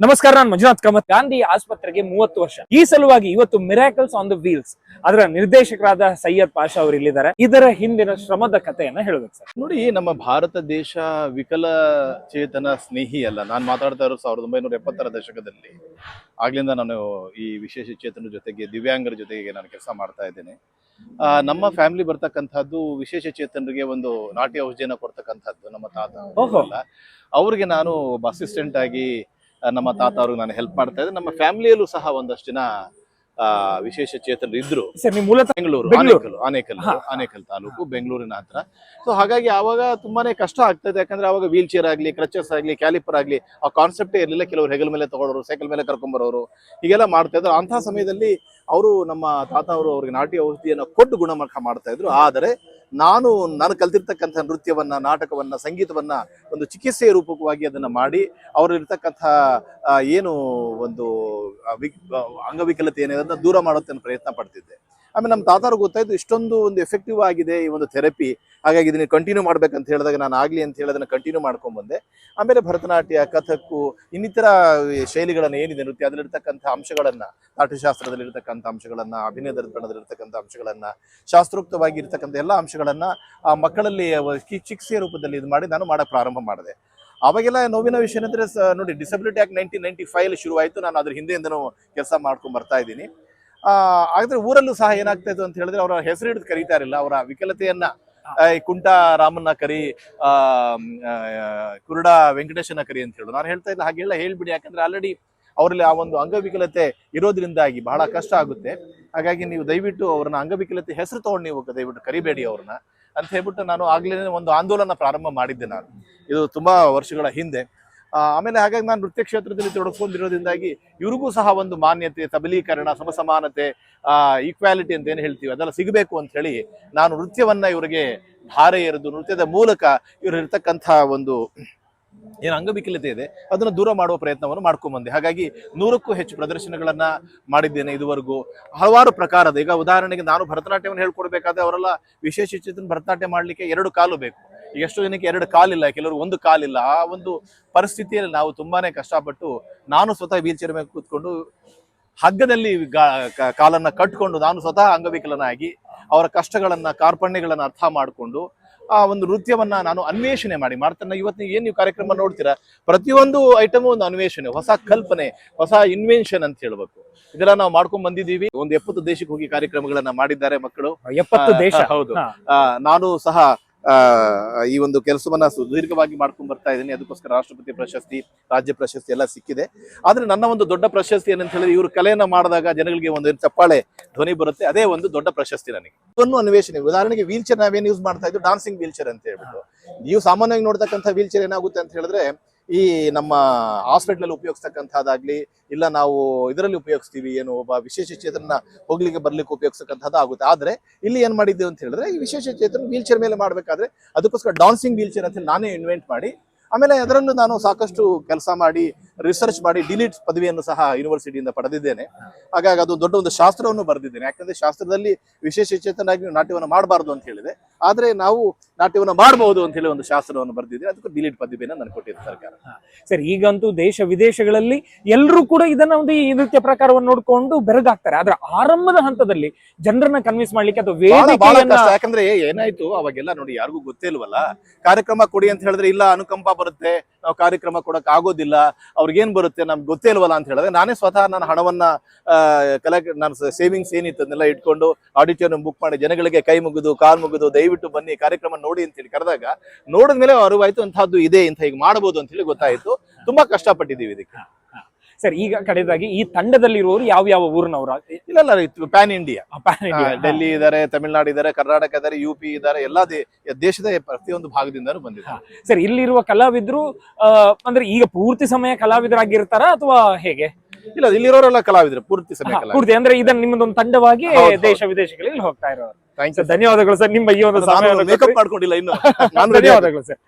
ನಮಸ್ಕಾರ ನಾನು ಮಂಜುನಾಥ್ ಕಾಮತ್. ಗಾಂಧಿ ಆಸ್ಪತ್ರೆಗೆ ಮೂವತ್ತು ವರ್ಷ. ಈ ಸಲುವಾಗಿ ಇವತ್ತು ಮಿರಾಕಲ್ಸ್ ಆನ್ ದ ವೀಲ್ಸ್ ಅದರ ನಿರ್ದೇಶಕರಾದ ಸೈಯದ್ ಪಾಷಾ ಅವರು ಇಲ್ಲಿದ್ದಾರೆ. ಇದರ ಹಿಂದಿನ ಶ್ರಮದ ಕಥೆಯನ್ನ ಹೇಳಬೇಕು ಸರ್. ನೋಡಿ ನಮ್ಮ ಭಾರತ ದೇಶ ವಿಕಲ ಚೇತನ ಸ್ನೇಹಿ ಅಲ್ಲ. ನಾನು ಮಾತಾಡ್ತಾ ಇರೋ ಸಾವಿರದ ಒಂಬೈನೂರ ಎಪ್ಪತ್ತರ ದಶಕದಲ್ಲಿ. ಆಗ್ಲಿಂದ ನಾನು ಈ ವಿಶೇಷ ಚೇತನ ಜೊತೆಗೆ ದಿವ್ಯಾಂಗರ ಜೊತೆಗೆ ನಾನು ಕೆಲಸ ಮಾಡ್ತಾ ಇದ್ದೇನೆ. ಆ, ನಮ್ಮ ಫ್ಯಾಮಿಲಿ ಬರ್ತಕ್ಕಂಥದ್ದು ವಿಶೇಷ ಚೇತನರಿಗೆ ಒಂದು ನಾಟಿ ಔಷಧಿಯನ್ನು ಕೊಡ್ತಕ್ಕಂಥದ್ದು ನಮ್ಮ ತಾತ ಅವ್ರಿಗೆ ನಾನು ಒಬ್ಬ ಅಸಿಸ್ಟೆಂಟ್ ಆಗಿ ನಮ್ಮ ತಾತ ಅವ್ರಿಗೆ ನಾನು ಹೆಲ್ಪ್ ಮಾಡ್ತಾ ಇದ್ದೆ. ನಮ್ಮ ಫ್ಯಾಮಿಲಿಯಲ್ಲೂ ಸಹ ಒಂದಷ್ಟು ಜನ ಆ, ವಿಶೇಷ ಚೇತನರು ಇದ್ರು. ಬೆಂಗಳೂರು. ಆನೇಕಲ್ ಆನೇಕಲ್ ಆನೇಕಲ್ ತಾಲೂಕು ಬೆಂಗಳೂರಿನ ಹತ್ರ. ಸೊ ಹಾಗಾಗಿ ಆವಾಗ ತುಂಬಾನೇ ಕಷ್ಟ ಆಗ್ತದೆ ಯಾಕಂದ್ರೆ ಅವಾಗ ವೀಲ್ ಚೇರ್ ಆಗ್ಲಿ ಕ್ರಚಸ್ ಆಗ್ಲಿ ಕ್ಯಾಲಿಪರ್ ಆಗ್ಲಿ ಆ ಕಾನ್ಸೆಪ್ಟೇ ಇರಲಿಲ್ಲ. ಕೆಲವರು ಹೆಗಲ ಮೇಲೆ ತಗೊಳ್ಳೋರು ಸೈಕಲ್ ಮೇಲೆ ಕರ್ಕೊಂಬರೋರು ಹೀಗೆಲ್ಲ ಮಾಡ್ತಾ ಇದ್ರು. ಅಂತ ಸಮಯದಲ್ಲಿ ಅವರು ನಮ್ಮ ತಾತ ಅವರು ಅವ್ರಿಗೆ ನಾಟಿ ಔಷಧಿಯನ್ನು ಕೊಟ್ಟು ಗುಣಮಟ್ಟ ಮಾಡ್ತಾ ಇದ್ರು. ಆದರೆ ನಾನು ನಾನು ಕಲ್ತಿರ್ತಕ್ಕಂಥ ನೃತ್ಯವನ್ನ, ನಾಟಕವನ್ನ, ಸಂಗೀತವನ್ನ ಒಂದು ಚಿಕಿತ್ಸೆಯ ರೂಪಕವಾಗಿ ಅದನ್ನ ಮಾಡಿ, ಅವರಲ್ಲಿರ್ತಕ್ಕಂಥ ಏನು ಒಂದು ವಿಕ್- ಅಂಗವಿಕಲತೆ ಏನಿದೆ ದೂರ ಅನ್ನೋ ಪ್ರಯತ್ನ ಪಡ್ತಿದ್ದೆ. ಆಮೇಲೆ ನಮ್ಮ ತಾತಾರು ಗೊತ್ತಾಯ್ತು ಇಷ್ಟೊಂದು ಒಂದು ಎಫೆಕ್ಟಿವ್ ಆಗಿದೆ ಈ ಒಂದು ಥೆರಪಿ ಹಾಗಾಗಿ ಇದನ್ನ ಕಂಟಿನ್ಯೂ ಮಾಡ್ಬೇಕಂತ ಹೇಳಿದಾಗ ನಾನು ಆಗಲಿ ಅಂತ ಹೇಳಿ ಅದನ್ನ ಕಂಟಿನ್ಯೂ ಮಾಡ್ಕೊಂಡ್ ಬಂದೆ. ಆಮೇಲೆ ಭರತನಾಟ್ಯ, ಕಥಕ್ಕು, ಇನ್ನಿತರ ಶೈಲಿಗಳನ್ನು ಏನಿದೆ ನೃತ್ಯ? ಅದರಲ್ಲಿರ್ತಕ್ಕಂಥ ಅಂಶಗಳನ್ನ, ನಾಟ್ಯಶಾಸ್ತ್ರದಲ್ಲಿರ್ತಕ್ಕಂಥ ಅಂಶಗಳನ್ನ ಅಭಿನಯ ದರ್ಪಣದಲ್ಲಿರ್ತಕ್ಕಂಥ ಅಂಶಗಳನ್ನ ಶಾಸ್ತ್ರೋಕ್ತವಾಗಿ ಇರ್ತಕ್ಕಂಥ ಎಲ್ಲ ಅಂಶಗಳನ್ನ ಆ ಮಕ್ಕಳಲ್ಲಿ ಚಿಕಿತ್ಸೆಯ ರೂಪದಲ್ಲಿ ಇದು ಮಾಡಿ ನಾನು ಮಾಡೋಕ್ಕೆ ಪ್ರಾರಂಭ ಮಾಡಿದೆ. ಅವಾಗೆಲ್ಲ ನೋವಿನ ವಿಷಯ ಏನಂದ್ರೆ ನೋಡಿ disability act nineteen ninety five ಶುರುವಾಯಿತು. ನಾನು ಅದ್ರ ಹಿಂದೆಯಿಂದನೂ ಕೆಲಸ ಮಾಡ್ಕೊಂಡು ಬರ್ತಾ ಇದ್ದೀನಿ. ಆದ್ರೆ ಊರಲ್ಲೂ ಸಹ ಏನಾಗ್ತಾ ಇತ್ತು ಅಂತ ಹೇಳಿದ್ರೆ ಅವರ ಹೆಸರು ಹಿಡಿದು ಕರೀತಾ ಇರಲಿಲ್ಲ. ಅವರ ವಿಕಲತೆಯನ್ನ ಕುಂಟ ರಾಮನ್ನ ಕರಿ, ಆ ಕುರುಡ ವೆಂಕಟೇಶನ ಕರಿ ಅಂತ ಹೇಳು. ನಾನು ಹೇಳ್ತಾ ಇಲ್ಲ ಹಾಗೆಲ್ಲ ಹೇಳ್ಬಿಡಿ. ಯಾಕಂದ್ರೆ ಆಲ್ರೆಡಿ ಅವರಲ್ಲಿ ಆ ಒಂದು ಅಂಗವಿಕಲತೆ ಇರೋದ್ರಿಂದಾಗಿ ಬಹಳ ಕಷ್ಟ ಆಗುತ್ತೆ. ಹಾಗಾಗಿ ನೀವು ದಯವಿಟ್ಟು ಅವ್ರನ್ನ ಅಂಗವಿಕಲತೆ ಹೆಸರು ತಗೊಂಡು ನೀವು ದಯವಿಟ್ಟು ಕರಿಬೇಡಿ ಅವ್ರನ್ನ ಅಂತ ಹೇಳ್ಬಿಟ್ಟು ನಾನು ಆಗ್ಲೇ ಒಂದು ಆಂದೋಲನ ಪ್ರಾರಂಭ ಮಾಡಿದ್ದೆ ನಾನು. ಇದು ತುಂಬಾ ವರ್ಷಗಳ ಹಿಂದೆ. ಆಮೇಲೆ ಹಾಗಾಗಿ ನಾನು ನೃತ್ಯ ಕ್ಷೇತ್ರದಲ್ಲಿ ತೊಡಸ್ಕೊಂಡಿರೋದ್ರಿಂದಾಗಿ ಇವ್ರಿಗೂ ಸಹ ಒಂದು ಮಾನ್ಯತೆ, ಸಬಲೀಕರಣ, ಸಮಸಮಾನತೆ ಈಕ್ವಾಲಿಟಿ ಅಂತ ಏನು ಹೇಳ್ತೀವಿ, ಅದೆಲ್ಲ ಸಿಗಬೇಕು ಅಂತ ಹೇಳಿ ನಾನು ನೃತ್ಯವನ್ನ ಇವರಿಗೆ ಧಾರೆ ಎರೆದು, ನೃತ್ಯದ ಮೂಲಕ ಇವರು ಇರ್ತಕ್ಕಂಥ ಒಂದು ಏನು ಅಂಗವಿಕಲತೆ ಇದೆ, ಅದನ್ನು ದೂರ ಮಾಡುವ ಪ್ರಯತ್ನವನ್ನು ಮಾಡ್ಕೊಂಬಂದೆ. ಹಾಗಾಗಿ ನೂರಕ್ಕೂ ಹೆಚ್ಚು ಪ್ರದರ್ಶನಗಳನ್ನ ಮಾಡಿದ್ದೇನೆ ಇದುವರೆಗೂ. ಹಲವಾರು ಪ್ರಕಾರದ, ಈಗ ಉದಾಹರಣೆಗೆ ನಾನು ಭರತನಾಟ್ಯವನ್ನು ಹೇಳ್ಕೊಡ್ಬೇಕಾದ್ರೆ ಅವರೆಲ್ಲ ವಿಶೇಷ ಚಿತ್ರ ಭರತನಾಟ್ಯ ಮಾಡ್ಲಿಕ್ಕೆ ಎರಡು ಕಾಲು ಬೇಕು. ಎಷ್ಟೋ ಜನಕ್ಕೆ ಎರಡು ಕಾಲಿಲ್ಲ ಕೆಲವರು ಒಂದು ಕಾಲಿಲ್ಲ. ಆ ಒಂದು ಪರಿಸ್ಥಿತಿಯಲ್ಲಿ ನಾವು ತುಂಬಾನೇ ಕಷ್ಟಪಟ್ಟು ನಾನು ಸ್ವತಃ ವೀಲ್ ಚೇರ್ ಮೇಲೆ ಕೂತ್ಕೊಂಡು ಹಗ್ಗದಲ್ಲಿ ಕಾಲನ್ನ ಕಟ್ಕೊಂಡು ನಾನು ಸ್ವತಃ ಅಂಗವಿಕಲನಾಗಿ ಅವರ ಕಷ್ಟಗಳನ್ನ ಕಾರ್ಪಣ್ಯಗಳನ್ನ ಅರ್ಥ ಮಾಡಿಕೊಂಡು ಆ ಒಂದು ನೃತ್ಯವನ್ನ ನಾನು ಅನ್ವೇಷಣೆ ಮಾಡಿ. ಮಾಡ್ತಾನೆ ಇವತ್ತು ಏನ್ ನೀವು ಕಾರ್ಯಕ್ರಮ ನೋಡ್ತೀರಾ? ಪ್ರತಿಯೊಂದು ಐಟಮು ಒಂದು ಅನ್ವೇಷಣೆ ಹೊಸ ಕಲ್ಪನೆ ಹೊಸ ಇನ್ವೆನ್ಷನ್ ಅಂತ ಹೇಳ್ಬೇಕು. ಇದೆಲ್ಲ ನಾವು ಮಾಡ್ಕೊಂಡ್ ಬಂದಿದ್ದೀವಿ. ಒಂದು ಎಪ್ಪತ್ತು ದೇಶಕ್ಕೆ ಹೋಗಿ ಕಾರ್ಯಕ್ರಮಗಳನ್ನ ಮಾಡಿದ್ದಾರೆ ಮಕ್ಕಳು. ಎಪ್ಪತ್ತು ದೇಶ. ಹೌದು. ನಾನು ಸಹ ಈ ಒಂದು ಕೆಲಸವನ್ನ ಸುದೀರ್ಘವಾಗಿ ಮಾಡ್ಕೊಂಡ್ ಬರ್ತಾ ಇದ್ದೀನಿ. ಅದಕ್ಕೋಸ್ಕರ ರಾಷ್ಟ್ರಪತಿ ಪ್ರಶಸ್ತಿ, ರಾಜ್ಯ ಪ್ರಶಸ್ತಿ ಎಲ್ಲ ಸಿಕ್ಕಿದೆ. ಆದ್ರೆ ನನ್ನ ಒಂದು ದೊಡ್ಡ ಪ್ರಶಸ್ತಿ ಏನಂತ ಹೇಳಿದ್ರೆ ಇವರು ಕಲೆಯನ್ನ ಮಾಡಿದಾಗ ಜನಗಳಿಗೆ ಒಂದು ಚಪ್ಪಾಳೆ ಧ್ವನಿ ಬರುತ್ತೆ. ಅದೇ ಒಂದು ದೊಡ್ಡ ಪ್ರಶಸ್ತಿ ನನಗೆ. ಇದನ್ನು ಅನ್ವೇಷಣೆ. ಉದಾಹರಣೆಗೆ ವೀಲ್ ಚೇರ್ ನಾವೇನು ಯೂಸ್ ಮಾಡ್ತಾ ಇದ್ದು ಡಾನ್ಸಿಂಗ್ ವೀಲ್ ಚೇರ್ ಅಂತ ಹೇಳ್ಬಿಟ್ಟು. ನೀವು ಸಾಮಾನ್ಯವಾಗಿ ನೋಡ್ತಕ್ಕಂಥ ವೀಲ್ ಚೇರ್ ಏನಾಗುತ್ತೆ ಅಂತ ಹೇಳಿದ್ರೆ ಈ ನಮ್ಮ ಹಾಸ್ಪಿಟ್ಲಲ್ಲಿ ಉಪಯೋಗಿಸ್ತಕ್ಕಂಥದ್ದಾಗ್ಲಿ, ಇಲ್ಲ ನಾವು ಇದರಲ್ಲಿ ಉಪಯೋಗಿಸ್ತೀವಿ, ಏನು ಒಬ್ಬ ವಿಶೇಷ ಚೇತನ ಹೋಗ್ಲಿಕ್ಕೆ ಬರ್ಲಿಕ್ಕೆ ಉಪಯೋಗಿಸ್ತಕ್ಕಂಥದ್ದು ಆಗುತ್ತೆ. ಆದ್ರೆ, ಇಲ್ಲಿ ಏನು ಮಾಡಿದ್ದೀವಿ ಅಂತ ಹೇಳಿದ್ರೆ, ಈ ವಿಶೇಷ ಚೇತನ ವೀಲ್ ಚೇರ್ ಮೇಲೆ ಮಾಡ್ಬೇಕಾದ್ರೆ, ಅದಕ್ಕೋಸ್ಕರ ಡಾನ್ಸಿಂಗ್ ವೀಲ್ ಚೇರ್ ಅಂತ ನಾನೇ ಇನ್ವೆಂಟ್ ಮಾಡಿ, ಆಮೇಲೆ ಅದರಲ್ಲೂ ನಾನು ಸಾಕಷ್ಟು ಕೆಲಸ ಮಾಡಿ ರಿಸರ್ಚ್ ಮಾಡಿ ಡಿಲೀಟ್ ಪದವಿಯನ್ನು ಸಹ ಯೂನಿವರ್ಸಿಟಿಯಿಂದ ಪಡೆದಿದ್ದೇನೆ. ಹಾಗಾಗಿ ಅದು ದೊಡ್ಡ ಒಂದು ಶಾಸ್ತ್ರವನ್ನು ಬರೆದಿದ್ದೇನೆ. ಯಾಕಂದ್ರೆ ಶಾಸ್ತ್ರದಲ್ಲಿ ವಿಶೇಷ ಚೇತನಾಗಿ ನಾಟ್ಯವನ್ನು ಮಾಡಬಾರ್ದು ಅಂತ ಹೇಳಿದೆ. ಆದ್ರೆ ನಾವು ನಾಟ್ಯವನ್ನು ಮಾಡಬಹುದು ಅಂತ ಹೇಳಿ ಒಂದು ಶಾಸ್ತ್ರವನ್ನು ಬರೆದಿದ್ದೇನೆ. ಅದಕ್ಕೂ ಡಿಲೀಟ್ ಪದವಿಯನ್ನು ನನಗೆ ಕೊಟ್ಟಿದೆ ಸರ್ಕಾರ. ಸರ್ ಈಗಂತೂ ದೇಶ ವಿದೇಶಗಳಲ್ಲಿ ಎಲ್ಲರೂ ಕೂಡ ಇದನ್ನ ಒಂದು ಈ ನೃತ್ಯ ಪ್ರಕಾರವನ್ನು ನೋಡ್ಕೊಂಡು ಬೆರಗಾಗ್ತಾರೆ. ಆದ್ರೆ ಆರಂಭದ ಹಂತದಲ್ಲಿ ಜನರನ್ನ ಕನ್ವಿನ್ಸ್ ಮಾಡ್ಲಿಕ್ಕೆ ಅಥವಾ ಯಾಕಂದ್ರೆ ಏನಾಯ್ತು? ಅವಾಗೆಲ್ಲ ನೋಡಿ ಯಾರಿಗೂ ಗೊತ್ತೇ ಇಲ್ವಲ್ಲ? ಕಾರ್ಯಕ್ರಮ ಕೊಡಿ ಅಂತ ಹೇಳಿದ್ರೆ ಇಲ್ಲ ಅನುಕಂಪ ಬರುತ್ತೆ. ನಾವು ಕಾರ್ಯಕ್ರಮ ಕೊಡಕ್ ಆಗೋದಿಲ್ಲ. ಅವ್ರಿಗೇನ್ ಬರುತ್ತೆ ನಮ್ಗೆ ಗೊತ್ತೇ ಇಲ್ವಲ್ಲ ಅಂತ ಹೇಳಿದ್ರೆ ನಾನೇ ಸ್ವತಃ ನನ್ನ ಹಣವನ್ನ ಕಲೆಕ್ಟ್ ನನ್ನ ಸೇವಿಂಗ್ಸ್ ಏನಿತ್ತು ಅದನ್ನೆಲ್ಲ ಇಟ್ಕೊಂಡು ಆಡಿಟೋರಿಯಂ ಬುಕ್ ಮಾಡಿ ಜನಗಳಿಗೆ ಕೈ ಮುಗಿದು, ಕಾಲ್ ಮುಗಿದು ದಯವಿಟ್ಟು ಬನ್ನಿ ಕಾರ್ಯಕ್ರಮ ನೋಡಿ ಅಂತ ಹೇಳಿ ಕರೆದಾಗ ನೋಡಿದ್ಮೇಲೆ ಅರಿವಾಯ್ತು ಅಂತಹದ್ದು ಇದೆ, ಇಂಥ ಈಗ ಮಾಡಬಹುದು ಅಂತ ಹೇಳಿ ಗೊತ್ತಾಯ್ತು. ತುಂಬಾ ಕಷ್ಟಪಟ್ಟಿದ್ದೀವಿ ಇದಕ್ಕೆ. ಸರ್ ಈಗ ಕಡೆದಾಗಿ ಈ ತಂಡದಲ್ಲಿರುವವರು ಯಾವ ಯಾವ ಊರಿನವರು? ಇಲ್ಲ ಇಲ್ಲ ಪ್ಯಾನ್ ಇಂಡಿಯಾ ಡೆಲ್ಲಿ ಇದಾರೆ ತಮಿಳ್ನಾಡು ಇದಾರೆ ಕರ್ನಾಟಕ ಇದಾರೆ ಯು ಪಿ ಇದಾರೆ ಎಲ್ಲಾ ದೇಶದ ಪ್ರತಿಯೊಂದು ಭಾಗದಿಂದನೂ ಬಂದಿದ್ದಾರೆ ಸರ್ ಇಲ್ಲಿರುವ ಕಲಾವಿದ್ರು ಅಂದ್ರೆ ಈಗ ಪೂರ್ತಿ ಸಮಯ ಕಲಾವಿದರಾಗಿರ್ತಾರ ಅಥವಾ ಹೇಗೆ? ಇಲ್ಲ ಇಲ್ಲಿರೋರೆಲ್ಲ ಕಲಾವಿದರು ಪೂರ್ತಿ ಸಮಯ ಪೂರ್ತಿ ಅಂದ್ರೆ ಇದನ್ನ ನಿಮ್ಮದೊಂದು ತಂಡವಾಗಿ. ದೇಶ ವಿದೇಶಗಳಲ್ಲಿ ಹೋಗ್ತಾ ಇರೋರು. ಧನ್ಯವಾದಗಳು ಸರ್ ನಿಮ್ಮ ಈ ಒಂದು ಮೇಕಪ್ ಮಾಡ್ಕೊಂಡಿಲ್ಲ ಇನ್ನು. ನಾನು ಧನ್ಯವಾದಗಳು ಸರ್.